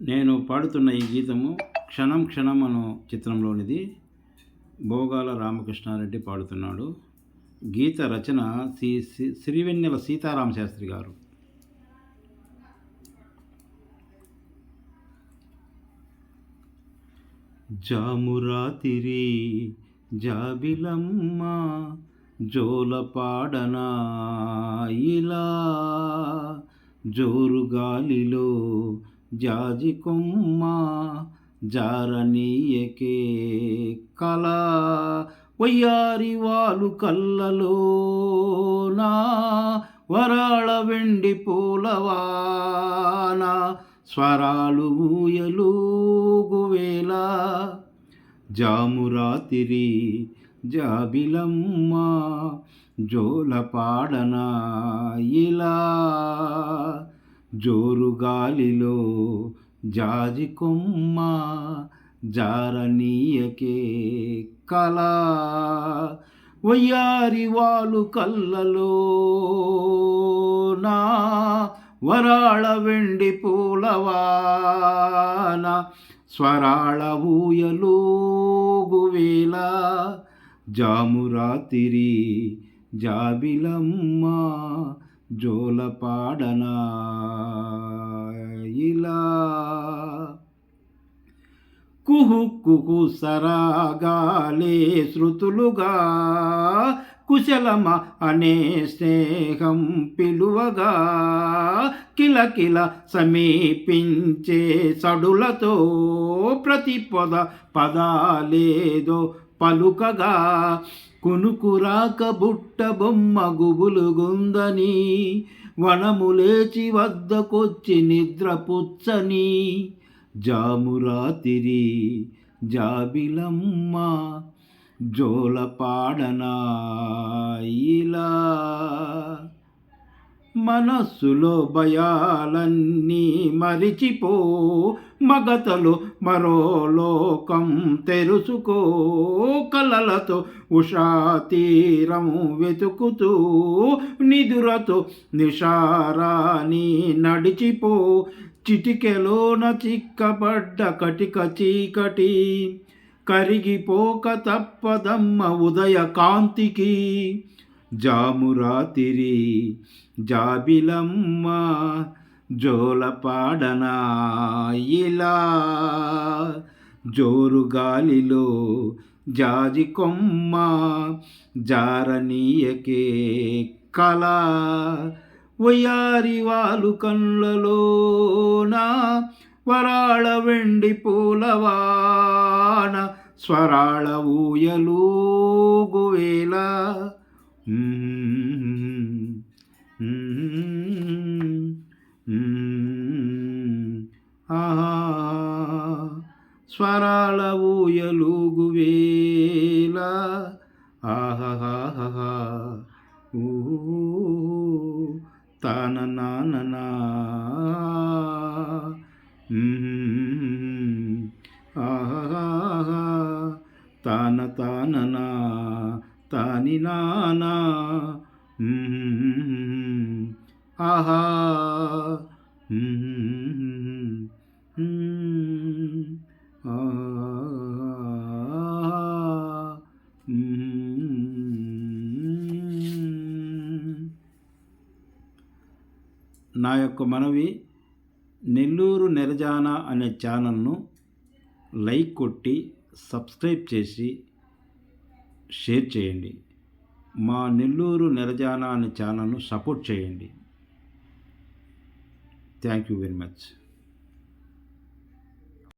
నేను పాడుతున్న ఈ గీతము క్షణం క్షణం అను చిత్రంలోనిది భోగాల రామకృష్ణారెడ్డి పాడుతున్నాడు. గీత రచన శ్రీ శ్రీ- సిరివెన్నెల సీతారామ శాస్త్రి గారు. జామురాతిరి జాబిలమ్మ జోలపాడనా ఇలా జోరుగాలిలో జాజి కొమ్మ జారనీయకే కళ. వయ్యారి వాలు కళ్ళలోనా వరాళ వెండి పూలవాన. స్వరాలు ఊయలూగువేళ జామురాతిరి జాబిలమ్మ జోలపాడనా ఇలా. జోరుగాలిలో జాజి కొమ్మ జారనీయకే కళ. వయ్యారి వాలు కళ్ళలో నా వరాళ వెండి పూలవాన. స్వరాళ ఊయలూగువేళ జామురాతిరి జాబిలమ్మ జోలపాడనా. కుహు సరాగాలే శృతులుగా కుశలమ అనే స్నేహం పిలువగా కిలకిల సమీపించే సడులతో ప్రతి పొద పదాలేదో పలుకగా కునుకురాక బుట్ట బొమ్మ గుబులుగుందని వనములేచి వద్దకొచ్చి నిద్రపుచ్చని జామురాతిరి జాబిలమ్మ జోలపాడనా ఇలా మనస్సులో భయాలన్నీ మరిచిపో మగతలు మరో లోకం తెరుసుకో కలలతో ఉషా తీరం వెతుకుతూ నిదురతో నిషారాని నడిచిపో చిటికెలోన చిక్కబడ్డ కటిక చీకటి కరిగిపోక తప్పదమ్మ ఉదయ కాంతికి. జామురాతిరి జాబిలమ్మ జోలపాడనా ఇలా జోరుగాలిలో జాజి కొమ్మ జారనీయకే కళ. వయారి వాలు కళ్ళలోన వరాళ వెండి పూలవాన స్వరాళ ఊయలూగువేళ ఆహా స్వరాల ఊయలూగువేళ ఆహా ఊ. తాన నాననా ఆహా తాన తాననా తాని నానా ఆహా. నా యొక్క మనవి నెల్లూరు నెరజాన అనే ఛానల్ను లైక్ కొట్టి సబ్స్క్రైబ్ చేసి షేర్ చేయండి. మా నెల్లూరు నెరజాన అనే ఛానల్ను సపోర్ట్ చేయండి. Thank you very much.